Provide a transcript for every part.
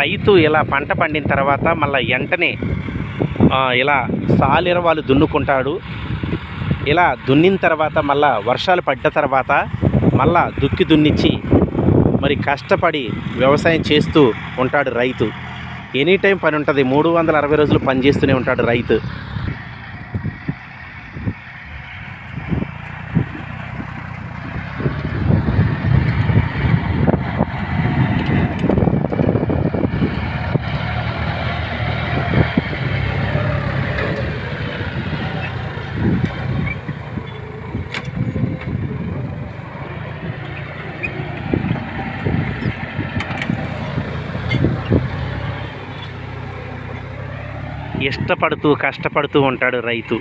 రైతు ఇలా పంట పండిన తర్వాత మళ్ళీ వెంటనే ఇలా ఇలా సాలిరవాలు దున్నుకుంటాడు. ఇలా దున్నిన తర్వాత మళ్ళా వర్షాలు పడ్డ తర్వాత మళ్ళా దుక్కి దున్నిచ్చి మరి కష్టపడి వ్యవసాయం చేస్తూ ఉంటాడు రైతు. ఎనీ టైం పని ఉంటుంది. మూడు వందల అరవై రోజులు పని చేస్తూనే ఉంటాడు రైతు. ఇష్టపడుతూ కష్టపడుతూ ఉంటాడు రైతు.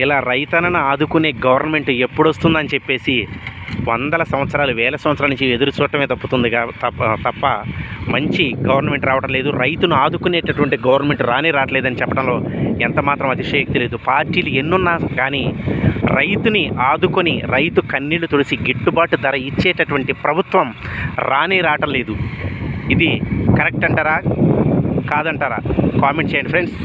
ఇలా రైతనను ఆదుకునే గవర్నమెంట్ ఎప్పుడొస్తుందని చెప్పేసి వందల సంవత్సరాలు వేల సంవత్సరాల నుంచి ఎదురు చూడటమే తప్పుతుంది కా- తప్ప తప్ప మంచి గవర్నమెంట్ రావటం లేదు. రైతును ఆదుకునేటటువంటి గవర్నమెంట్ రానే రావట్లేదని చెప్పడంలో ఎంతమాత్రం అతిశయక్తి లేదు. పార్టీలు ఎన్నున్నా కానీ రైతుని ఆదుకొని రైతు కన్నీళ్ళు తుడిసి గిట్టుబాటు ధర ఇచ్చేటటువంటి ప్రభుత్వం రానే రావటం లేదు. ఇది కరెక్ట్ అంటారా? కాదంటారా? కామెంట్ చేయండి ఫ్రెండ్స్.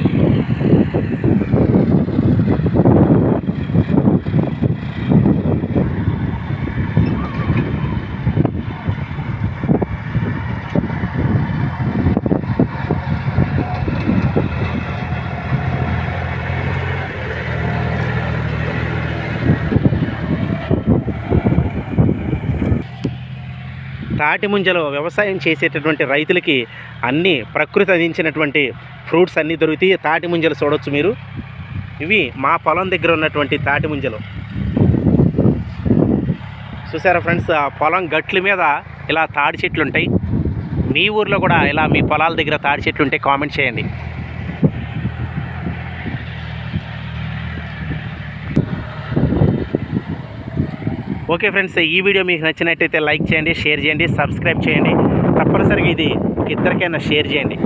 తాటి ముంజలో వ్యవసాయం చేసేటటువంటి రైతులకి అన్ని ప్రకృతి అందించినటువంటి ఫ్రూట్స్ అన్నీ దొరుకుతాయి. తాటి ముంజలు చూడొచ్చు మీరు. ఇవి మా పొలం దగ్గర ఉన్నటువంటి తాటి ముంజలు. చూసారా ఫ్రెండ్స్ ఆ పొలం గట్ల మీద ఇలా తాడి చెట్లు ఉంటాయి. మీ ఊర్లో కూడా ఇలా మీ పొలాల దగ్గర తాడి చెట్లు ఉంటే కామెంట్ చేయండి. ఓకే ఫ్రెండ్స్ ఈ వీడియో మీకు నచ్చినట్టయితే లైక్ చేయండి షేర్ చేయండి సబ్స్క్రైబ్ చేయండి. తప్పనిసరిగా ఇది ఒక ఇద్దరికైనా షేర్ చేయండి.